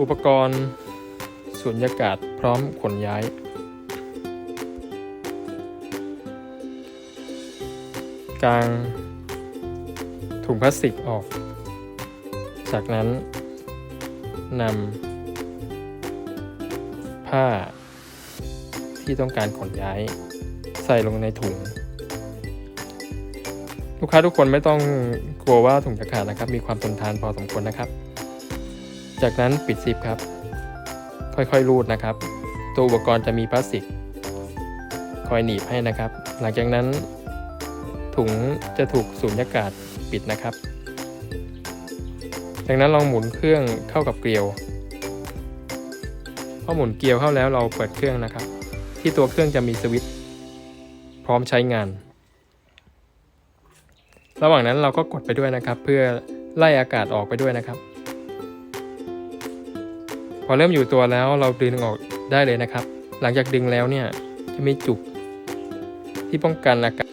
อุปกรณ์สุญญากาศพร้อมขนย้ายกางถุงพลาสติกออก จากนั้นนำผ้าที่ต้องการขนย้าย ใส่ลงในถุง ลูกค้าทุกคนไม่ต้องกลัวว่าถุงจะขาดนะครับ มีความทนทานพอสมควรนะครับ จากนั้นปิดซิปครับ ค่อยๆรูดนะครับ ตัวอุปกรณ์จะมีพลาสติก คอยหนีบให้นะครับ หลังจากนั้น ถุงจะถูกสูญญากาศปิดนะครับ จากนั้นลองหมุนเครื่องเข้ากับเกลียวพอหมุนเกลียวเข้าแล้วเราเปิดเครื่องนะครับ ที่ตัวเครื่องจะมีสวิตช์พร้อมใช้งาน ระหว่างนั้นเราก็กดไปด้วยนะครับ เพื่อไล่อากาศออกไปด้วยนะครับ อเริ่มอยู่ตัวแล้วเราดึงออกได้เลยนะครับ หลังจากดึงแล้วเนี่ยจะมีจุกที่ป้องกันอากาศ